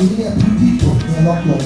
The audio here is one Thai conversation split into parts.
นี้เนี่ยพื้นที่ตรวจเนี่ยลดลง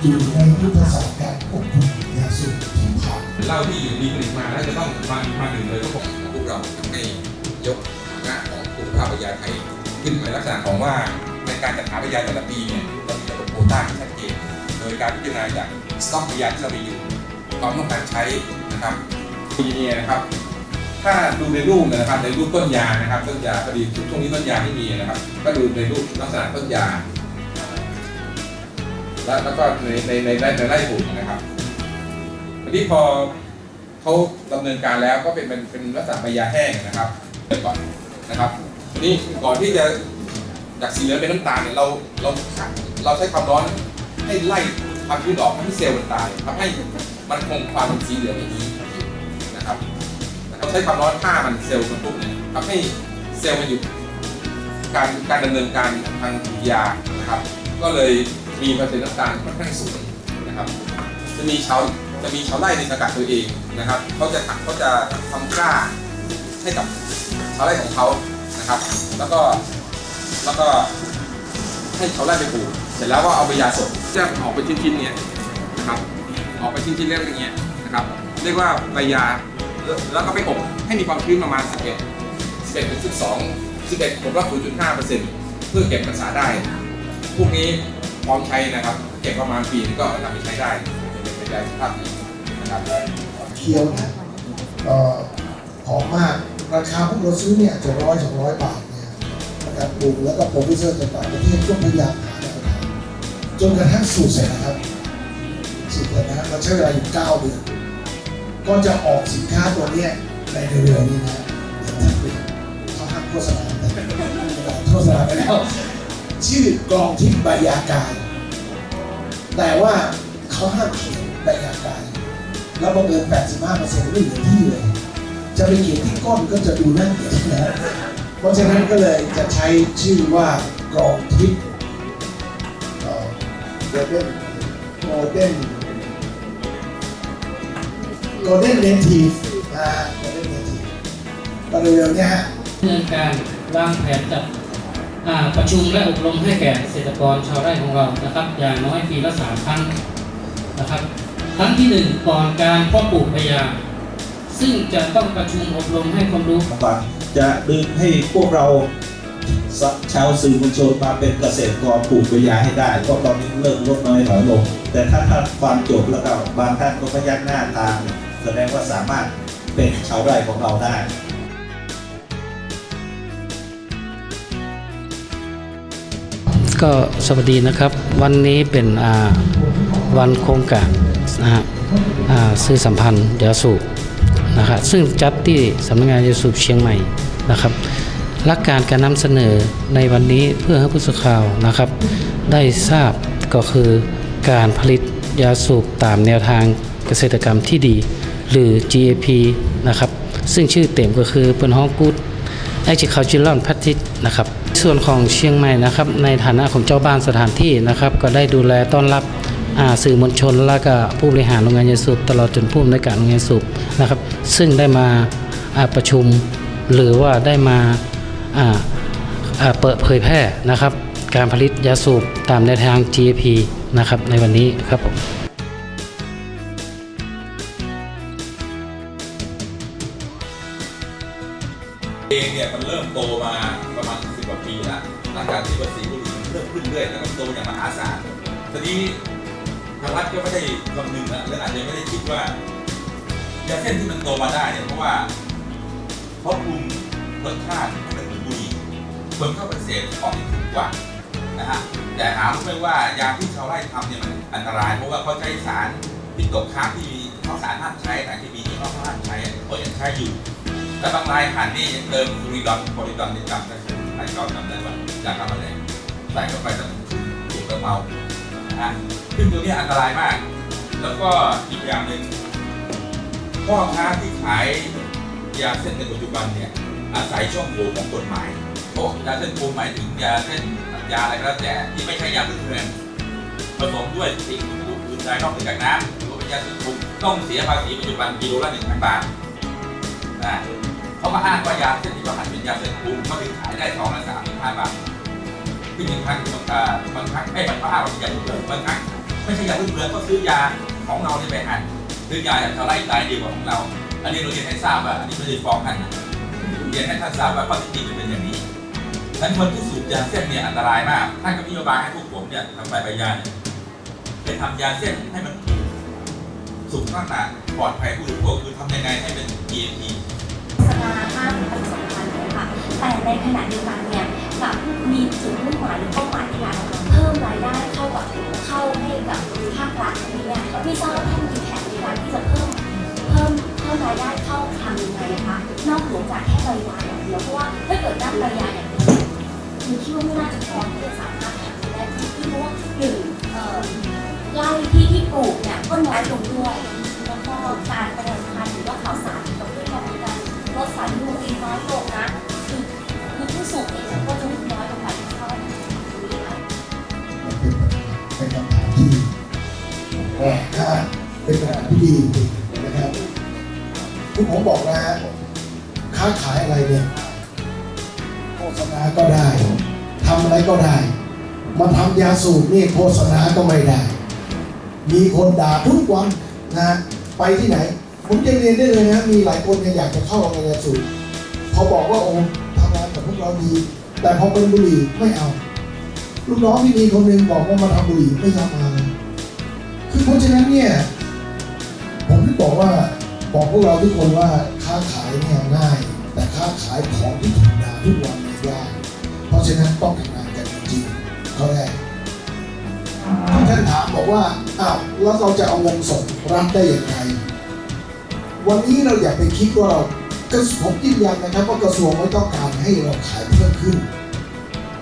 อยู่ในยุทธศาสตร์การควบคุมยาสูบสงครามเหล้าที่อยู่ดีผลิตมาแล้วจะต้องมามาดื่มเลยก็ผมพวกเราทำให้ยกฐานะของคุณภาพปัญญาไทยขึ้นในมาลักษณะของว่าในการจัดหาพยาแต่ละปีเนี่ยเรามีระบบโควต้าที่ชัดเจนโดยการพิจารณาจากสต็อกพยาที่เรามีอยู่ความต้องการใช้นะครับปีนี้นะครับถ้าดูในรูปนะครับในรูปต้นยานะครับต้นยาพอดีช่วงนี้ต้นยาไม่มีนะครับ ก็ดูในรูปลักษณะต้นยา แล้วแล้วก็ในในในไร่ในไร่ปลูกนะครับทีนี้พอเขาดำเนินการแล้วก็เป็นเป็นเป็นลักษณะใบยาแห้งนะครับเดี๋ยวก่อนนะครับทีนี้ก่อนที่จะจากสีเหลืองเป็นน้ำตาลเนี่ยเราเราเราใช้ความร้อนให้ไล่ความชื้นออกทำให้เซลล์มันตายทำให้มันคงความสีเหลืองอย่างนี้นะครับเราใช้ความร้อนฆ่ามันเซลล์มันปุ๊บเนี่ยทำให้เซลล์มันหยุด การการดำเนินการทางกิริยานะครับ ก็เลยมีเปอร์เซ็นต์น้ำตาลค่อนข้างสูงนะครับ จะมีชาวจะมีชาวไร่ในสังกัดตัวเองนะครับเขาจะเขาจะทำกล้าให้กับชาวไร่ของเขานะครับ แล้วก็แล้วก็ให้ชาวไร่ไปปลูกเสร็จแล้วก็เอาไปยาสดจะออกเป็นชิ้นๆเนี่ยนะครับออกไปชิ้นๆเล็กๆอย่างเงี้ยนะครับ เรียกว่าใบยาแล้วก็ไปอบให้มีความชื้นประมาณ11 11ถึง12 11ผมว่า0.5เปอร์เซ็นต์เพื่อเก็บรักษาได้ พวกนี้พร้อมใช้นะครับ เก็บประมาณปีนึงก็นำไปใช้ได้เป็นเป็นยาสุขภาพดีนะครับเคี้ยวนะหอมมากราคาพวกเราซื้อเนี่ยจะร้อยสองร้อยบาทเนี่ยนะครับปลูกแล้วก็โปรดิวเซอร์ต่างๆประเทศก็พยายามหาแนวทางจนกระทั่งสูตรเสร็จนะครับสูตรเสร็จนะครับเราใช้เวลาอยู่เก้าเดือนก็จะออกสินค้าตัวเนี้ยในเร็วๆนี้นะ โฆษณาแต่โฆษณาไปแล้วชื่อกองทิพย์ใบยากาย แต่ว่าเขาห้ามเขียนใบยากาย แล้วบังเอิญ85%ไม่เหลือที่เลย จะไปเขียนที่ก้นก็จะดูน่าเกลียดนะเพราะฉะนั้นก็เลยจะใช้ชื่อว่ากองทิพย์โกลเด้นโกลเด้นโกลเด้นเนทีฟนะโกลเด้นเนทีฟก็เร็วๆเนี่ยฮะ เนินการวางแผนจัดประชุมและอบรมให้แก่เกษตรกรชาวไร่ของเรานะครับ อย่างน้อยปีละสามครั้งนะครับครั้งที่หนึ่งก่อนการพาะปลูกพยา ซึ่งจะต้องประชุมอบรมให้ความรู้ว่าจะดึงให้พวกเราชาวสื่อมวลชนมาเป็นเกษตรกรปลูกปยาให้ได้ ก็ตอนนี้เริ่มลดน้อยถอยลง แต่ถ้าท่านฟังจบแล้วก็บางท่านก็พยักหน้าตามแสดงว่าสามารถเป็นชาวไร่ของเราได้ ก็สวัสดีนะครับ วันนี้เป็นวันโครงการนะฮะซื้อสัมพันธ์ยาสูบนะครับซึ่งจัดที่สำนักงานยาสูบเชียงใหม่นะครับหลักการการนำเสนอในวันนี้เพื่อให้ผู้สื่อข่าวนะครับ ได้ทราบก็คือการผลิตยาสูบตามแนวทางเกษตรกรรมที่ดี หรือ GAP นะครับซึ่งชื่อเต็มก็คือเปินห้องกูด Agricultural Practice นะครับ ส่วนของเชียงใหม่นะครับ ในฐานะของเจ้าบ้านสถานที่นะครับ ก็ได้ดูแลต้อนรับสื่อมวลชนและก็ผู้บริหารโรงงานยาสูบตลอดจนผู้อำนวยการโรงงานยาสูบนะครับ ซึ่งได้มาประชุมหรือว่าได้มาอ่าอ่าเปิดเผยแพร่นะครับ การผลิตยาสูบตามแนวทาง GAP นะครับในวันนี้ครับผม คำนึงนะและอาจจะไม่ได้คิดว่ายาเส้นที่มันโตมาได้เนี่ยเพราะว่าเพราะปรุงรสชาติให้มันเหมือนบุหรี่คนเข้าไปเสพของที่ถูกกว่านะฮะแต่ถามไม่ว่ายาที่ชาวไร่ทำเนี่ยมันอันตรายเพราะว่าเขาใช้สารพิษตกค้างที่มีข้าสารห้ามใช้สารเคมีที่เขาห้ามใช้เขายังใช้อยู่แล้วบางรายหันนี่ยังเติมฟลูริดอนโพลิดอนนี่จำได้ใช่ไหมใครเก่าจำได้ว่าจากการแมลงใส่เข้าไปแต่ถูกกระเมานะฮะซึ่งตัวนี้อันตรายมาก แล้วก็อีกอย่างหนึ่งพ่อค้าที่ขายยาเส้นในปัจจุบันเนี่ยอาศัยช่องโหว่ของกฎหมายเพราะยาเส้นปูหมายถึงยาเส้นยาอะไรก็แล้วแต่ที่ไม่ใช่ยาพื้นเมืองผสมด้วยสิ่งอื่นใดนอกจากน้ำหรือว่าเป็นยาเส้นปูต้องเสียภาษีปัจจุบันกิโลละหนึ่งพันบาทนะเขามาอ้างว่ายาเส้นที่เขาหันเป็นยาเส้นปรุงเขาถึงขายได้สองละสามถึงห้าบาทซึ่งที่บางครั้งบางอ่าบางครั้งไอ้บางครั้งเรายาลูกเรือบางครั้งไม่ใช่ยาลูกเรือก็ซื้อยา ของเราเนี่ไปหั่นซื้อยาจากชาไร่ตายดีกว่าของเรา อันนี้เราเรียนให้ทราบว่าอันนี้ไม่ได้ฟ้องท่านนะเรียนให้ท่านทราบว่าข้อเท็จจริงมันเป็นอย่างนี้ฉะนั้นคนที่สูบยาเส้นเนี่ยอันตรายมากท่านก็มีนโยบายให้พวกผมเนี่ยทำใบใบยาเนี่ยไปทำยาเส้นให้มันสุขลักษณะปลอดภัยผู้บริโภคคือทำยังไงให้เป็น GMP สตาร์ห้าผลิตภัณฑ์เลยค่ะ แต่ในขณะเดียวกันเนี่ยกับมีจุดมุ่งหมายหรือเป้าหมายในการเพิ่มรายได้เข้ากับเข้าให้กับาครัฐนี้เนี่ยม่ทราบว่าท่านมีแผนในการที่จะเพิ่มเพิ่มเพิ่มรายได้เข้าทำยังไงคะนอกเหนือจากแค่ใบยาอย่างเดียวเพราะว่าถ้าเกิดด้านใบยาอย่างเดียวคือคิดว่าไม่น่าจะพอที่จะสามารถทำได้ที่เพราะว่าหนึ่งเอ่อไร่ที่ที่ปลูกเนี่ยก็น้อยลงด้วยแล้วก็การประชาสัมพันธ์หรือว่าข่าวสารเกี่ยวกับเรื่องของการลดสารลูรีน้อยลงนะคือคือผู้สูงเอง แปลกถ้าเป็นคำถามที่ดีจริงๆนะครับที่ผมบอกนะฮะค้าขายอะไรเนี่ยโฆษณาก็ได้ทำอะไรก็ได้ มาทำยาสูบนี่โฆษณาก็ไม่ได้ มีคนด่าทุกวันนะฮะไปที่ไหน ผมจะเรียนได้เลยนะมีหลายคนเนี่ยอยากจะเข้าโรงงานยาสูบพอบอกว่าโอ้ทำงานกับพวกเราดีแต่พอเป็นบุหรี่ไม่เอาลูกน้องที่มีคนหนึ่งบอกว่ามาทำบุหรี่ไม่ยอมมา คือเพราะฉะนั้นเนี่ยผมที่บอกว่าบอกพวกเราทุกคนว่าค้าขายเนี่ยง่าย แต่ค้าขายของที่ถูกด่าทุกวันเนี่ยยากเพราะฉะนั้นต้องทำงานกันจริงๆข้อแรกท่านถามบอกว่าอ้าวแล้วเราจะเอาเงินสดรับได้อย่างไรวันนี้เราอย่าไปคิดว่าเราก็ผมยืนยันนะครับว่ากระทรวงไม่ต้องการให้เราขายเพิ่มขึ้น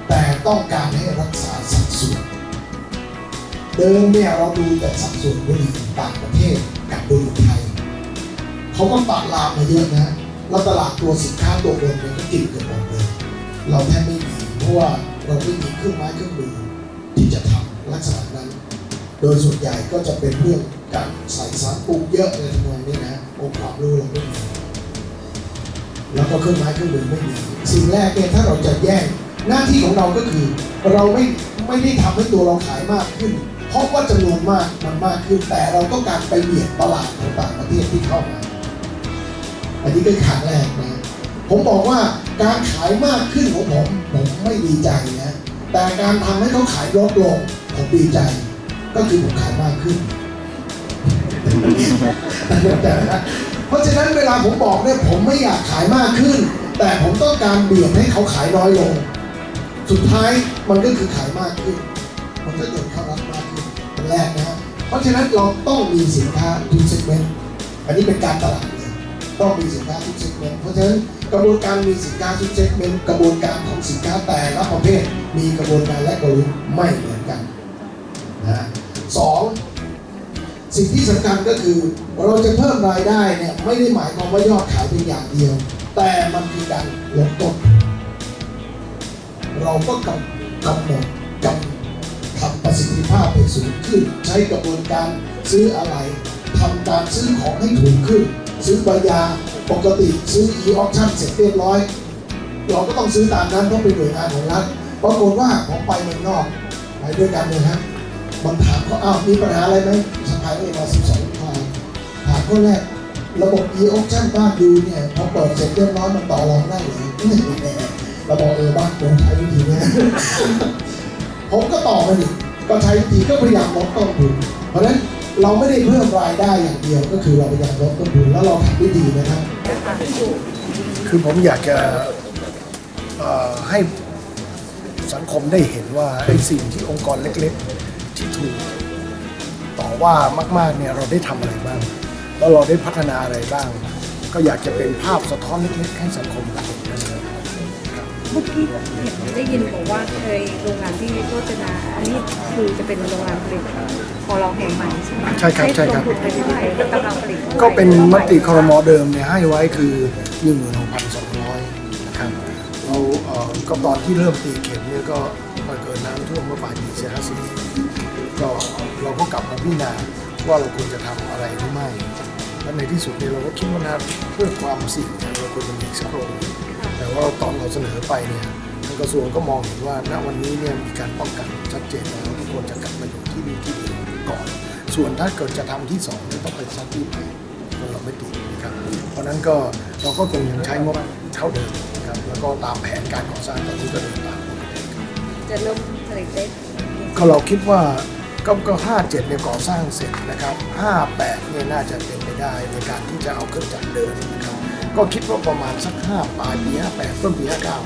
แต่ต้องการให้รักษาสัดส่วน เดิมเนี่ยเราดูแต่สัดส่วนบุหรี่ต่างประเทศกับบุหรี่ไทยเขาก็ปรับลามมาเยอะนะแล้วตลาดตัวสินค้าตัวเดิมเนี่ยก็กินเกือบหมดเลย เราแทบไม่มีเพราะว่าเราไม่มีเครื่องไม้เครื่องมือที่จะทำลักษณะนั้น โดยส่วนใหญ่ก็จะเป็นเรื่องการใส่สารปรุงเยอะในทำนองนี้นะองค์ความรู้เราไม่มีแล้วก็เครื่องไม้เครื่องมือไม่มีสิ่งแรกเนี่ยถ้าเราจะแย่งหน้าที่ของเราก็คือ เราไม่ไม่ได้ทำให้ตัวเราขายมากขึ้น เพราะว่าจำนวนมากมันมากขึ้นแต่เราต้องการไปเบียดตลาดของต่างประเทศที่เข้ามาอันนี้คือขาแรกนะผมบอกว่าการขายมากขึ้นของผมผมไม่ดีใจนะแต่การทำให้เขาขายลดลงผมดีใจ ก็คือผมขายมากขึ้นเพราะฉะนั้นเวลาผมบอกเนี่ยผมไม่อยากขายมากขึ้น แต่ผมต้องการเบียงให้เขาขายน้อยลง สุดท้ายมันก็คือขายมากขึ้น มันก็เกิดเข้ารับมากขึ้นเป็น แรกนะเพราะฉะนั้นเราต้องมีสินค้าทุกเซกเมนต์อันนี้เป็นการตลาดเลยต้องมีสินค้าทุกเซกเมนต์เพราะฉะนั้นกระบวนการมีสินค้าทุกเซกเมนต์กระบวนการของสินค้าแต่ละประเภท มีกระบวนการและกลยุทธ์ไม่เหมือนกันนะสองสิ่งที่สำคัญก็คือเราจะเพิ่มรายได้เนี่ยไม่ได้หมายความว่ายอดขายเป็นอย่างเดียว แต่มันคือการลดต้นทุนเราก็กำกำหนด ภาพให้สูงขึ้น ใช้กระบวนการซื้ออะไรทำการซื้อของให้ถูกขึ้น ซื้อใบยาปกติซื้อ e-auction เสร็จเรียบร้อย เราก็ต้องซื้อตามนั้นเพราะเป็นหน่วยงานของรัฐปรากฏว่าของไปเมืองนอกไปด้วยกันเลยฮะมันถามเขาอ้าวมีปัญหาอะไรไหมสภายเอมาสิบสองทายถามข้อแรกระบบ e auction บ้านดูเนี่ยพอเปิดเสร็จเรียบร้อยมันต่อรองได้เลยไม่เราบอกเออบ้านผมใช้วิธีนี้ผมก็ต่อมันอีก ก็ใช้วิธีก็พยายามลดต้นทุน เพราะฉะนั้นเราไม่ได้เพิ่มรายได้อย่างเดียวก็คือเราพยายามลดต้นทุนแล้วเราทำได้ดีนะครับ คือผมอยากจะให้สังคมได้เห็นว่าไอ้สิ่งที่องค์กรเล็กๆ ที่ถูกต่อว่ามากๆเนี่ยเราได้ทำอะไรบ้าง แล้วเราได้พัฒนาอะไรบ้าง ก็อยากจะเป็นภาพสะท้อนเล็กๆให้สังคมได้เห็นนะครับ เมื่อกี้เห็นได้ยินบอกว่าเคยโรงงานที่โรจนาอันนี้คือจะเป็นโรงงานผลิตของเราแห่งใหม่ใช่ไหมใช่ครับใช่ครับ ห้ลงทุนไปเท่าไหร่แล้วกำลังผลิตท่าไหร่ก็เป็นมติครมเดิมเนี่ยให้ไว้คือ 16,200 นะครับเราเอ่อก็ตอนที่เริ่มตีเข็มเนี่ยก็มาเกิดน้ำท่วมเมื่อปลายปี45ก็เราก็กลับมาพิจารณาว่าเราควรจะทำอะไรหรือไม่ และในที่สุดเนี่ยเราก็คิดว่านะเพื่อความเสี่ยงเนี่ยเราควรจะมีสักโรงหนึ่ง แต่ว่าตอนเราเสนอไปเนี่ยทางกระทรวงก็มองเห็นว่าณวันนี้เนี่ยมีการป้องกันชัดเจนแล้วทุกคนจะกลับมาอยู่ที่นี่ที่เดียวก่อน ส่วนถ้าเกิดจะทำที่สองเนี่ยต้องเป็นซัดที่ใหม่เราไม่ติดนะครับ เพราะฉะนั้นก็เราก็คงยังใช้งบเท่าเดิมนะครับแล้วก็ตามแผนการก่อสร้างตอนนี้ก็เดินตามปกติครับจะเริ่มผลิตได้ก็เราคิดว่าก็ก็ห้าเจ็ดเนี่ยก่อสร้างเสร็จนะครับห้าแปดเนี่ยน่าจะเป็นไปได้ในการที่จะเอาเครื่องจักรเดินนะครับ ก็คิดว่าประมาณสักห้าปลายปีห้าแปดต้นปีห้าเก้า